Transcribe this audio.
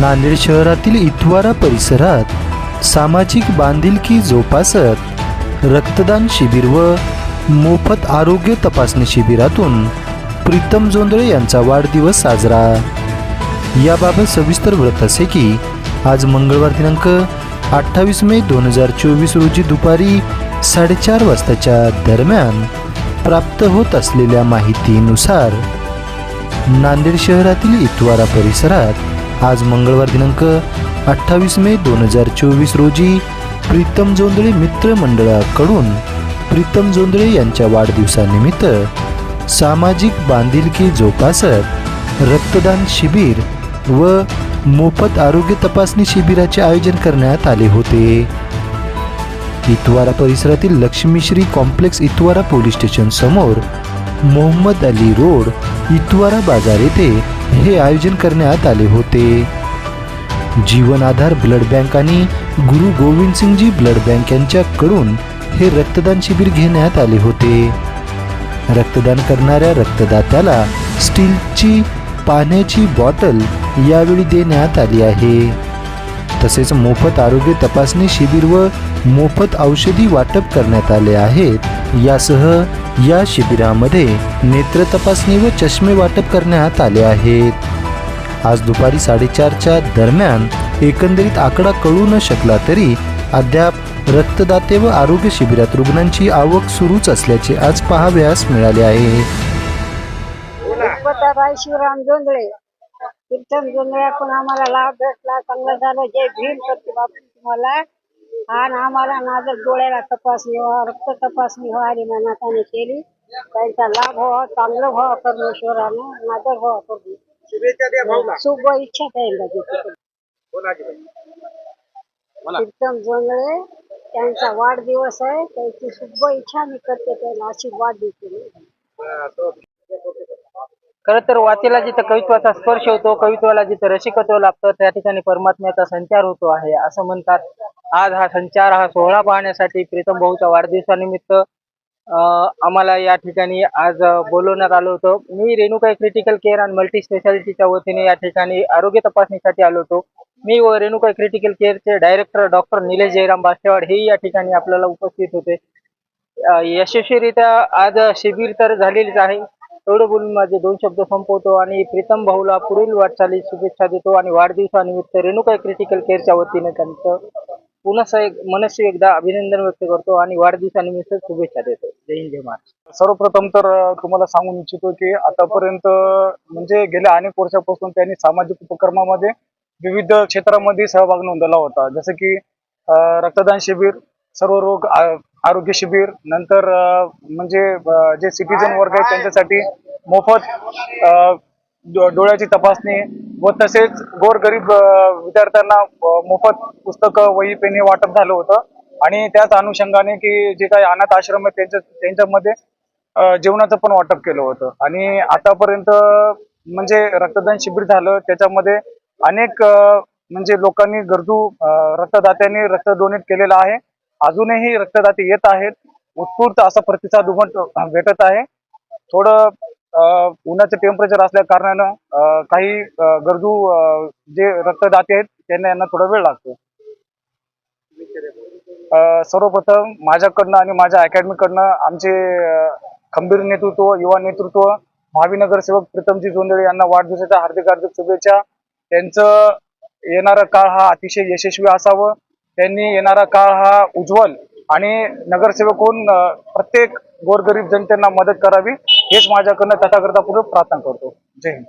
नांदेड शहरातील इतवारा परिसरात सामाजिक बांधिलकी जोपासत रक्तदान शिबिर व मोफत आरोग्य तपासणी शिबिरातून प्रीतम जोंधळे यांचा वाढदिवस साजरा. याबाबत सविस्तर वृत्त असे की आज मंगळवार दिनांक अठ्ठावीस मे दोन हजार चोवीस रोजी दुपारी साडेचार वाजताच्या दरम्यान प्राप्त होत असलेल्या माहितीनुसार नांदेड शहरातील इतवारा परिसरात आज मंगळवार दिनांक अठ्ठावीस मे दोन हजार चोवीस रोजी प्रीतम जोंधळे मित्र मंडळाकडून प्रीतम जोंधळे यांच्या वाढदिवसानिमित्त सामाजिक बांधिलकी जोपासत रक्तदान शिबिर व मोफत आरोग्य तपासणी शिबिराचे आयोजन करण्यात आले होते. इतवारा परिसरातील Lakshmishri complex Itwara police station समोर मोहम्मद अली रोड इतवारा बाजार येथे हे आयोजन करण्यात आले होते. जीवन आधार ब्लड बँक आणि गुरु गोविंद सिंगजी ब्लड बँक यांच्याकडून हे रक्तदान शिबिर घेण्यात आले होते. रक्तदान करणाऱ्या रक्तदात्याला स्टीलची पाण्याची बॉटल यावेळी देण्यात आली आहे. तसेच मोफत आरोग्य तपासणी शिबिर व मोफत औषधी वाटप करण्यात आले आहेत. यासह या शिबिरामध्ये नेत्र तपासणी व चष्मे वाटप करण्यात आले आहेत. आज दुपारी साडेचारच्या दरम्यान एकंदरीत आकडा कळू न शकला तरी अद्याप रक्तदाते व आरोग्य शिबिरात रुग्णांची आवक सुरूच असल्याचे आज पहाव्यास मिळाले आहे. शिवराम जोंधळे. आम्हाला लाभ भेटला झालं जय भीम. करते बापू तुम्हाला आणि आम्हाला नाजर डोळ्याला तपासणी व्हा रक्त तपासणी व्हावी नानाताने केली त्यांचा लाभ व्हावा चांगलं व्हावं परमेश्वरानं नाजर व्हावा करून शुभेच्छा द्या भाऊला. शुभ इच्छा त्यांना देते. बोला की बाई. बोला. कीर्तन जोंधळे त्यांचा वाढदिवस आहे त्याची शुभ इच्छा मी करते त्यांना आशीर्वाद देते तो- खरं तर वाचेला जिथं कवित्वाचा स्पर्श होतो कवित्वाला जिथं रसिकत्व लागतं त्या ठिकाणी परमात्म्याचा संचार होतो आहे असं म्हणतात. आज हा संचार हा सोहळा पाहण्यासाठी प्रीतम भाऊच्या वाढदिवसानिमित्त आम्हाला या ठिकाणी आज बोलवण्यात आलं होतं. मी रेणुकाई क्रिटिकल केअर आणि मल्टी स्पेशालिटीच्या वतीने या ठिकाणी आरोग्य तपासणीसाठी आलो होतो. मी व रेणुकाई क्रिटिकल केअरचे डायरेक्टर डॉक्टर निलेश जयराम बास्टेवाड हेही या ठिकाणी आपल्याला उपस्थित होते. यशस्वीरित्या आज शिबिर तर झालेलीच आहे. एवढं बोलून माझे दोन शब्द संपवतो आणि प्रीतम भाऊला पुढील वाटचाली शुभेच्छा देतो आणि वाढदिवसानिमित्त रेणुका क्रिटिकल केअरच्या वतीने त्यांचं पुन्हा एक मनस्वी एकदा अभिनंदन व्यक्त करतो आणि वाढदिवसानिमित्त शुभेच्छा देतो. जय हिंद जय महाराष्ट्र. सर्वप्रथम तर तुम्हाला सांगून इच्छितो की आतापर्यंत म्हणजे गेल्या अनेक वर्षापासून त्यांनी सामाजिक उपक्रमामध्ये विविध क्षेत्रामध्ये सहभाग नोंदवला होता. जसं की रक्तदान शिबिर सर्व रोग आरोग्य शिबिर नंतर म्हणजे जे सिटीजन वर्ग आहेत त्यांच्यासाठी मोफत डो- डोळ्याची तपासणी व तसेच गोरगरीब विद्यार्थ्यांना मोफत पुस्तकं वही पेने वाटप झालं होतं. आणि त्याच अनुषंगाने की जे काही अनाथ आश्रम आहेत त्यांच्या त्यांच्यामध्ये जेवणाचं पण वाटप केलं होतं. आणि आतापर्यंत म्हणजे रक्तदान शिबिर झालं. त्याच्यामध्ये अनेक म्हणजे लोकांनी गरजू रक्तदात्यांनी रक्त डोनेट केलेलं आहे. अजूनही रक्तदाते येत आहेत. उत्स्फूर्त असा प्रतिसाद उमट भेटत आहे. थोडं उन्हाचं टेम्परेचर असल्या कारणानं काही गरजू जे रक्तदाते आहेत त्यांना यांना थोडा वेळ लागतो. सर्वप्रथम माझ्याकडनं आणि माझ्या अकॅडमीकडनं आमचे खंबीर नेतृत्व युवा नेतृत्व भावी नगरसेवक प्रीतमजी जोंदळे यांना वाढदिवसाच्या हार्दिक हार्दिक शुभेच्छा. त्यांचं येणारा काळ हा अतिशय यशस्वी असावं. त्यांनी येणारा काळ हा उज्ज्वल आणि नगरसेवक होऊन प्रत्येक गोरगरीब जनतेला मदत करावी हेच माझ्याकडनं त्याच्याकरता पूर्वक प्रार्थना करतो. जय हिंद.